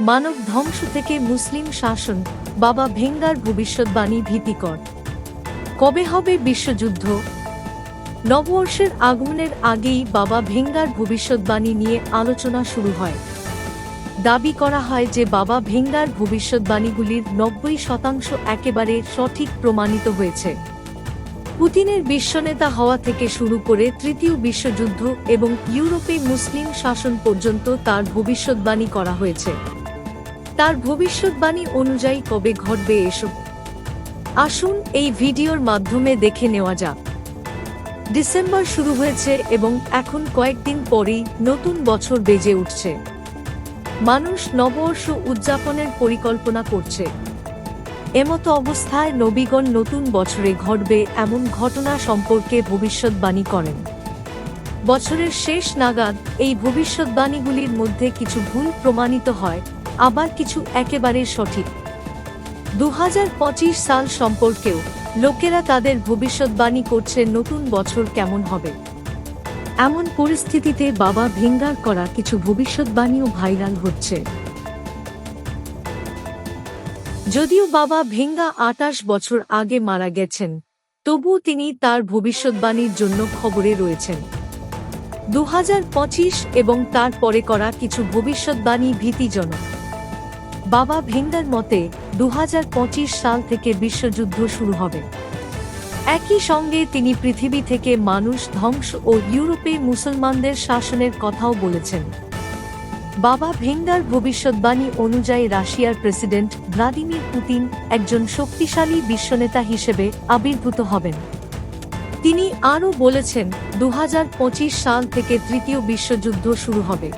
মানব ধ্বংস থেকে মুসলিম শাসন বাবা ভেঙ্গার ভবিষ্যৎবাণী ভীতিকর। কবে হবে বিশ্বযুদ্ধ? নববর্ষের আগমনের আগেই বাবা ভেঙ্গার ভবিষ্যৎবাণী নিয়ে আলোচনা শুরু হয়। দাবি করা হয় যে বাবা ভেঙ্গার ভবিষ্যৎবাণীগুলির নব্বই শতাংশ একেবারে সঠিক প্রমাণিত হয়েছে। পুতিনের বিশ্বনেতা হওয়া থেকে শুরু করে তৃতীয় বিশ্বযুদ্ধ এবং ইউরোপে মুসলিম শাসন পর্যন্ত তার ভবিষ্যৎবাণী করা হয়েছে। তার ভবিষ্যৎবাণী অনুযায়ী কবে ঘটবে এসব আসুন এই ভিডিওর মাধ্যমে দেখে নেওয়া যাক। ডিসেম্বর শুরু হয়েছে এবং এখন কয়েকদিন পরেই নতুন বছর বেজে উঠছে। মানুষ নববর্ষ উদযাপনের পরিকল্পনা করছে। এমতো অবস্থায় নবীগণ নতুন বছরে ঘটবে এমন ঘটনা সম্পর্কে ভবিষ্যৎবাণী করেন। বছরের শেষ নাগাদ এই ভবিষ্যৎবাণীগুলির মধ্যে কিছু ভুল প্রমাণিত হয়। আবার কিছু একেবারে সঠিক। দু হাজার পঁচিশ সাল সম্পর্কেও লোকেরা তাদের ভবিষ্যৎবাণী করছে নতুন বছর কেমন হবে। এমন পরিস্থিতিতে বাবা ভেঙ্গার করা কিছু ভবিষ্যৎবাণীও ভাইরাল হচ্ছে। যদিও বাবা ভেঙ্গা আটাশ বছর আগে মারা গেছেন, তবুও তিনি তার ভবিষ্যৎবাণীর জন্য খবরে রয়েছেন। দু হাজার পঁচিশ এবং তার পরে করা কিছু ভবিষ্যৎবাণী ভীতিজনক। বাবা ভেঙ্গার মতে দু হাজার পঁচিশ সাল থেকে বিশ্বযুদ্ধ শুরু হবে। একই সঙ্গে তিনি পৃথিবী থেকে মানুষ, ধ্বংস ও ইউরোপে মুসলমানদের শাসনের কথাও বলেছেন। বাবা ভেঙ্গার ভবিষ্যৎবাণী অনুযায়ী রাশিয়ার প্রেসিডেন্ট ভ্লাদিমির পুতিন একজন শক্তিশালী বিশ্বনেতা হিসেবে আবির্ভূত হবেন। তিনি আরও বলেছেন দু হাজার পঁচিশ সাল থেকে তৃতীয় বিশ্বযুদ্ধ শুরু হবে।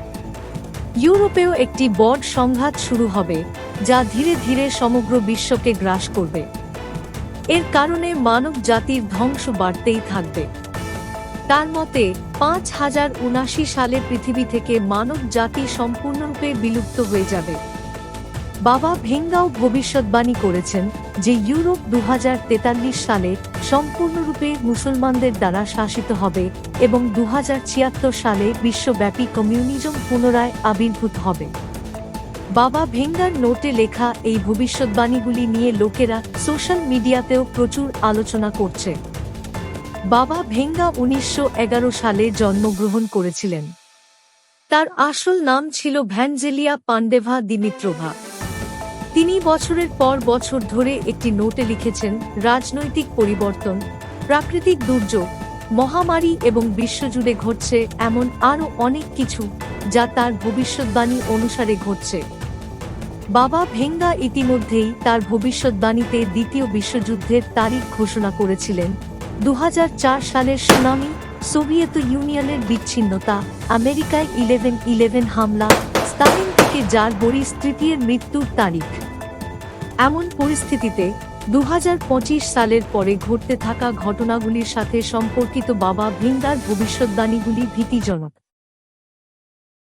ইউরোপেও একটি বড় সংঘাত শুরু হবে, যা ধীরে ধীরে সমগ্র বিশ্বকে গ্রাস করবে। এর কারণে মানব জাতির ধ্বংস বাড়তেই থাকবে। তার মতে, পাঁচ হাজার উনাশি সালে পৃথিবী থেকে মানব জাতি সম্পূর্ণরূপে বিলুপ্ত হয়ে যাবে। বাবা ভেঙ্গাও ভবিষ্যৎবাণী করেছেন যে ইউরোপ দু হাজার তেতাল্লিশ সালে সম্পূর্ণরূপে মুসলমানদের দ্বারা শাসিত হবে এবং দু হাজার ছিয়াত্তর সালে বিশ্বব্যাপী কমিউনিজম পুনরায় আবির্ভূত হবে। বাবা ভেঙ্গার নোটে লেখা এই ভবিষ্যৎবাণীগুলি নিয়ে লোকেরা সোশ্যাল মিডিয়াতেও প্রচুর আলোচনা করছে। বাবা ভেঙ্গা উনিশশো এগারো সালে জন্মগ্রহণ করেছিলেন। তার আসল নাম ছিল ভ্যানজেলিয়া পান্ডেভা দিমিত্রোভা। তিনি বছরের পর বছর ধরে একটি নোটে লিখেছেন, রাজনৈতিক পরিবর্তন, প্রাকৃতিক দুর্যোগ, মহামারী এবং বিশ্বজুড়ে ঘটছে এমন আরও অনেক কিছু যা তার ভবিষ্যৎবাণী অনুসারে ঘটছে। বাবা ভেঙ্গা ইতিমধ্যেই তার ভবিষ্যৎবাণীতে দ্বিতীয় বিশ্বযুদ্ধের তারিখ ঘোষণা করেছিলেন। দু হাজার চার সালের সুনামি, সোভিয়েত ইউনিয়নের বিচ্ছিন্নতা, আমেরিকায় ইলেভেন ইলেভেন হামলা, স্তালিন থেকে যার বরিস তৃতীয়ের মৃত্যুর তারিখ। এমন পরিস্থিতিতে দু হাজার পঁচিশ সালের পরে ঘটতে থাকা ঘটনাগুলির সাথে সম্পর্কিত বাবা ভৃন্দার ভবিষ্যৎবাণীগুলি ভীতিজনক।